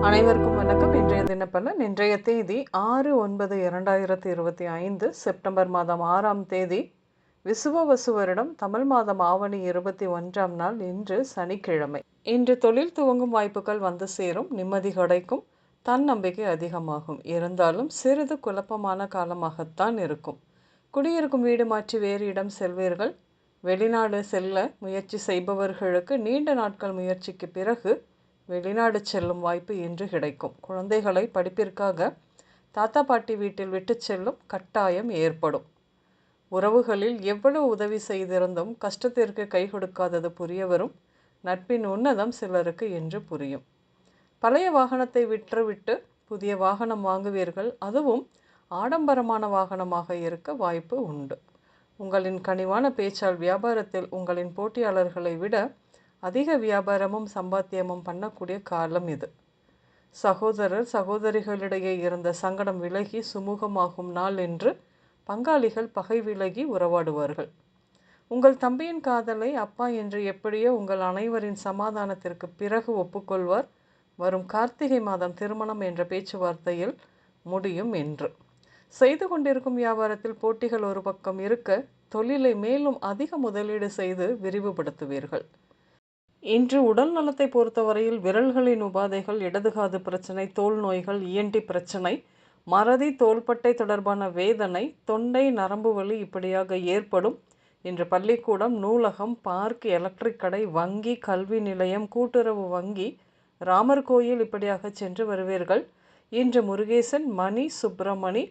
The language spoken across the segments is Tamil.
அனைவருக்கும் வணக்கம். இன்றைய தினப்பலன் இன்றைய தேதி ஆறு ஒன்பது இரண்டாயிரத்தி இருபத்தி ஐந்து செப்டம்பர் மாதம் ஆறாம் தேதி விசுவவசு வருடம் தமிழ் மாதம் ஆவணி இருபத்தி ஒன்றாம் நாள் இன்று சனிக்கிழமை. இன்று தொழில் துவங்கும் வாய்ப்புகள் வந்து சேரும் நிம்மதி கிடைக்கும் தன்னம்பிக்கை அதிகமாகும். இருந்தாலும் சிறிது குழப்பமான காலமாகத்தான் இருக்கும். குடியிருக்கும் வீடு மாற்றி வேறு இடம் செல்வீர்கள். வெளிநாடு செல்ல முயற்சி செய்பவர்களுக்கு நீண்ட நாட்கள் முயற்சிக்கு பிறகு வெளிநாடு செல்லும் வாய்ப்பு இன்று கிடைக்கும். குழந்தைகளை படிப்பிற்காக தாத்தா பாட்டி வீட்டில் விட்டு செல்லும் கட்டாயம் ஏற்படும். உறவுகளில் எவ்வளவு உதவி செய்திருந்தும் கஷ்டத்திற்கு கை கொடுக்காதது புரிய வரும் நட்பின் உன்னதம் சிலருக்கு என்று புரியும். பழைய வாகனத்தை விற்றுவிட்டு புதிய வாகனம் வாங்குவீர்கள். அதுவும் ஆடம்பரமான வாகனமாக இருக்க வாய்ப்பு உண்டு. உங்களின் கனிவான பேச்சால் வியாபாரத்தில் உங்களின் போட்டியாளர்களை விட அதிக வியாபாரமும் சம்பாத்தியமும் பண்ணக்கூடிய காலம் இது. சகோதரர் சகோதரிகளிடையே இருந்த சங்கடம் விலகி சுமூகமாகும் நாள் என்று பங்காளிகள் பகை விலகி உறவாடுவார்கள். உங்கள் தம்பியின் காதலை அப்பா என்று எப்படியோ உங்கள் அனைவரின் சமாதானத்திற்கு பிறகு ஒப்புக்கொள்வார். வரும் கார்த்திகை மாதம் திருமணம் என்ற பேச்சுவார்த்தையில் முடியும் என்று. செய்து கொண்டிருக்கும் வியாபாரத்தில் போட்டிகள் ஒரு பக்கம் இருக்க தொழிலை மேலும் அதிக முதலீடு செய்து விரிவுபடுத்துவீர்கள். இன்று உடல் நலத்தை பொறுத்தவரையில் விரல்களின் உபாதைகள் இடதுகாது பிரச்சனை தோல் நோய்கள் இஎன்டி பிரச்சனை மறதி தோள்பட்டை தொடர்பான வேதனை தொண்டை நரம்பு வலி இப்படியாக ஏற்படும். இன்று பள்ளிக்கூடம் நூலகம் பார்க் எலக்ட்ரிக் கடை வங்கி கல்வி நிலையம் கூட்டுறவு வங்கி ராமர் கோயில் இப்படியாக சென்று வருவீர்கள். இன்று முருகேசன் மணி சுப்பிரமணி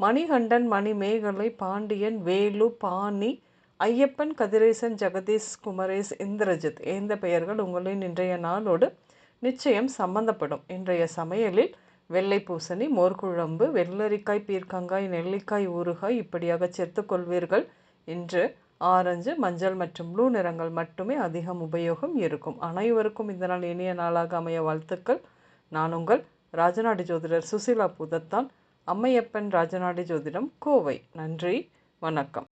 மணிகண்டன் மணிமேகலை பாண்டியன் வேலு பாணி ஐயப்பன் கதிரேசன் ஜெகதீஷ் குமரேஷ் இந்திரஜித் இந்த பெயர்கள் உங்களின் இன்றைய நாளோடு நிச்சயம் சம்பந்தப்படும். இன்றைய சமையலில் வெள்ளை பூசணி மோர்குழம்பு வெள்ளரிக்காய் பீர்க்கங்காய் நெல்லிக்காய் ஊறுகாய் இப்படியாக சேர்த்துக்கொள்வீர்கள் இன்று ஆரஞ்சு மஞ்சள் மற்றும் ப்ளூ நிறங்கள் மட்டுமே அதிகம் உபயோகம் இருக்கும். அனைவருக்கும் இந்த நாள் இனிய நாளாக அமைய வாழ்த்துக்கள். நான் உங்கள் ராஜநாடி ஜோதிடர் சுசிலா புதத்தான். அம்மையப்பன் ராஜநாடி ஜோதிடம் கோவை. நன்றி. வணக்கம்.